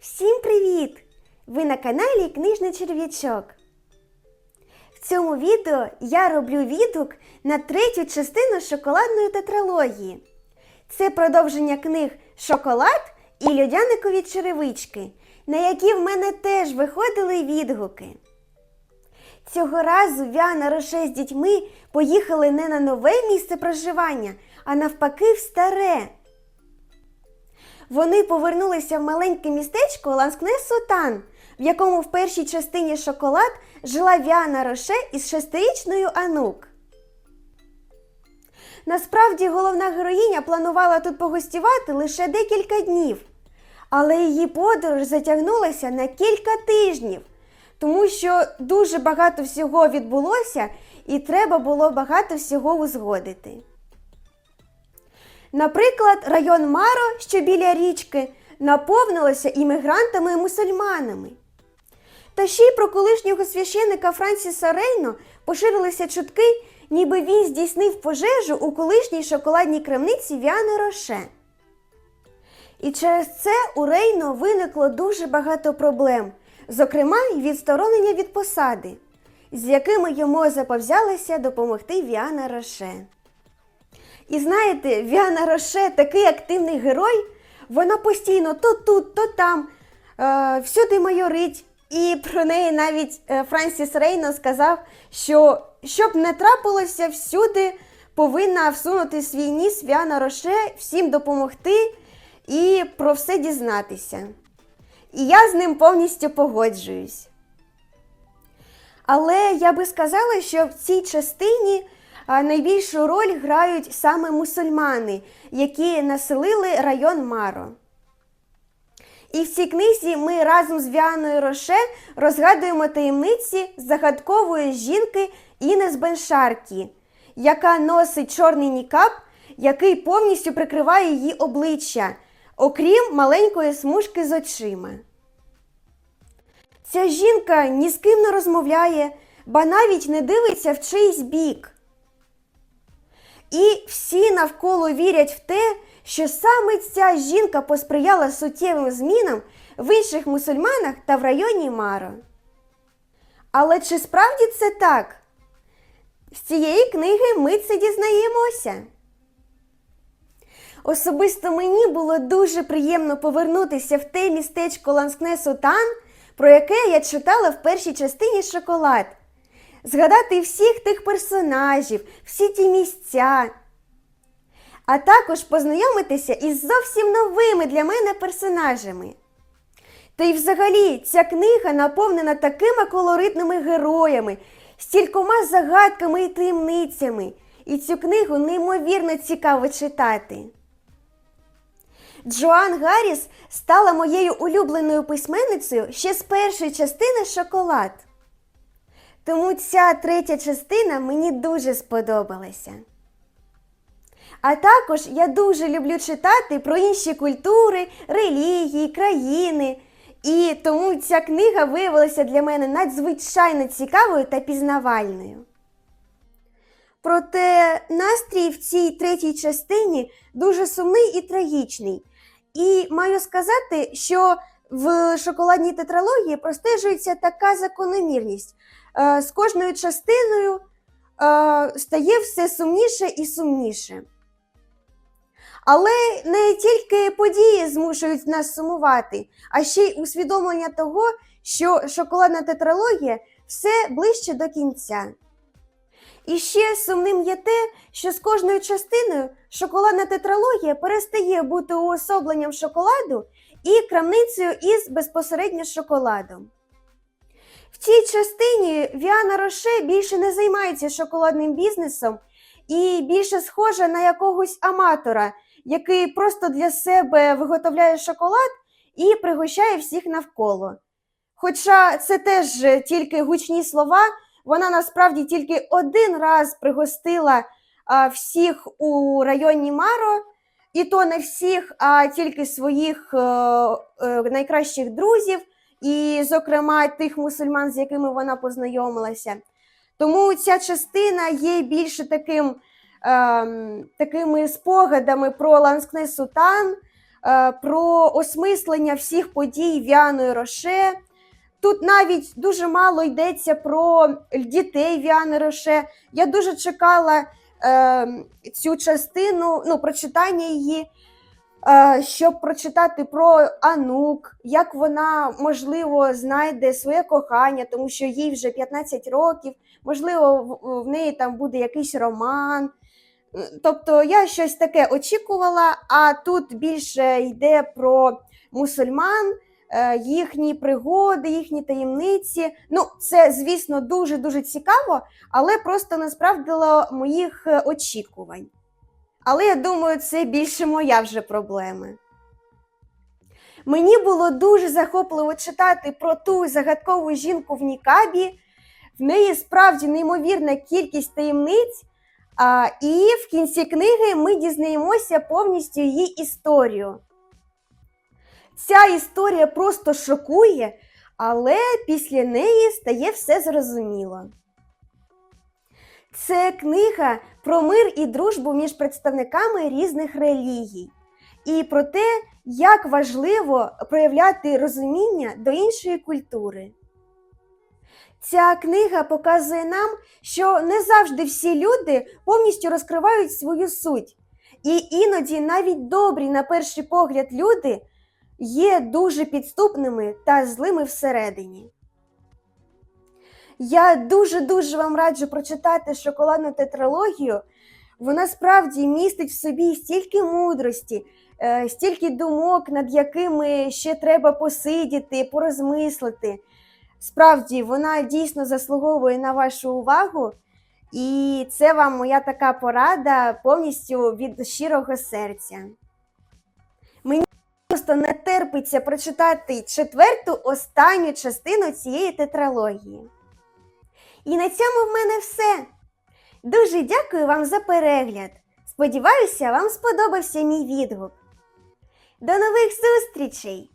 Всім привіт! Ви на каналі Книжний Черв'ячок. В цьому відео я роблю відгук на третю частину шоколадної тетралогії. Це продовження книг Шоколад і Льодяникові черевички, на які в мене теж виходили відгуки. Цього разу Віана Роше з дітьми поїхали не на нове місце проживання, а навпаки в старе. Вони повернулися в маленьке містечко Ланскне Сотан, в якому в першій частині шоколад жила Віана Роше із шестирічною Анук. Насправді головна героїня планувала тут погостювати лише декілька днів, але її подорож затягнулася на кілька тижнів, тому що дуже багато всього відбулося і треба було багато всього узгодити. Наприклад, район Маро, що біля річки, наповнилося іммігрантами і мусульманами. Та ще й про колишнього священика Франсіса Рейно поширилися чутки, ніби він здійснив пожежу у колишній шоколадній крамниці Віани Роше. І через це у Рейно виникло дуже багато проблем, зокрема й відсторонення від посади, з якими йому заповзялися допомогти Віана Роше. І знаєте, Віана Роше такий активний герой, вона постійно то тут, то там, е, всюди майорить. І про неї навіть е, Франсіс Рейно сказав, що щоб не трапилося, всюди повинна всунути свій ніс Віана Роше, всім допомогти і про все дізнатися. І я з ним повністю погоджуюсь. Але я би сказала, що в цій частині найбільшу роль грають саме мусульмани, які населили район Маро. І в цій книзі ми разом з Віаною Роше розгадуємо таємниці загадкової жінки Інес Беншаркі, яка носить чорний нікап, який повністю прикриває її обличчя, окрім маленької смужки з очима. Ця жінка ні з ким не розмовляє, ба навіть не дивиться в чийсь бік. І всі навколо вірять в те, що саме ця жінка посприяла суттєвим змінам в інших мусульманах та в районі Маро. Але чи справді це так? З цієї книги ми це дізнаємося. Особисто мені було дуже приємно повернутися в те містечко Ланскне Сутан, про яке я читала в першій частині шоколад. Згадати всіх тих персонажів, всі ті місця. А також познайомитися із зовсім новими для мене персонажами. Та й взагалі ця книга наповнена такими колоритними героями, стількома загадками і таємницями. І цю книгу неймовірно цікаво читати. Джоан Гарріс стала моєю улюбленою письменницею ще з першої частини шоколад. Тому ця третя частина мені дуже сподобалася. А також я дуже люблю читати про інші культури, релігії, країни. І тому ця книга виявилася для мене надзвичайно цікавою та пізнавальною. Проте настрій в цій третій частині дуже сумний і трагічний. І маю сказати, що в шоколадній тетралогії простежується така закономірність. Е, З кожною частиною е, стає все сумніше і сумніше. Але не тільки події змушують нас сумувати, а ще й усвідомлення того, що шоколадна тетралогія все ближче до кінця. І ще сумним є те, що з кожною частиною шоколадна тетралогія перестає бути уособленням шоколаду і крамницею із безпосередньо шоколадом. В цій частині Віана Роше більше не займається шоколадним бізнесом і більше схожа на якогось аматора, який просто для себе виготовляє шоколад і пригощає всіх навколо. Хоча це теж тільки гучні слова, вона насправді тільки один раз пригостила всіх у районі Маро, і то не всіх, а тільки своїх е, е, найкращих друзів, і, зокрема, тих мусульман, з якими вона познайомилася. Тому ця частина є більше таким, ем, такими спогадами про Ланскне Сутан, е, про осмислення всіх подій Віаною Роше. Тут навіть дуже мало йдеться про дітей Віани Роше. Я дуже чекала е, цю частину, ну, прочитання її, е, щоб прочитати про Анук, як вона, можливо, знайде своє кохання, тому що їй вже 15 років, можливо, в, неї там буде якийсь роман. Е, Тобто я щось таке очікувала, а тут більше йде про мусульман, е, їхні пригоди, їхні таємниці. Ну, це, звісно, дуже-дуже цікаво, але просто не справдило моїх е, очікувань. Але я думаю, це більше моя вже проблема. Мені було дуже захопливо читати про ту загадкову жінку в Нікабі. В неї справді неймовірна кількість таємниць. А, і в кінці книги ми дізнаємося повністю її історію. Ця історія просто шокує, але після неї стає все зрозуміло. Це книга про мир і дружбу між представниками різних релігій, і про те, як важливо проявляти розуміння до іншої культури. Ця книга показує нам, що не завжди всі люди повністю розкривають свою суть, і іноді навіть добрі, на перший погляд, люди є дуже підступними та злими всередині. Я дуже-дуже вам раджу прочитати шоколадну тетралогію. Вона справді містить в собі стільки мудрості, е, стільки думок, над якими ще треба посидіти, порозмислити. Справді, вона дійсно заслуговує на вашу увагу, і це вам моя така порада повністю від щирого серця. Мені просто не терпиться прочитати четверту останню частину цієї тетралогії. І на цьому в мене все. Дуже дякую вам за перегляд. Сподіваюся, вам сподобався мій відгук. До нових зустрічей!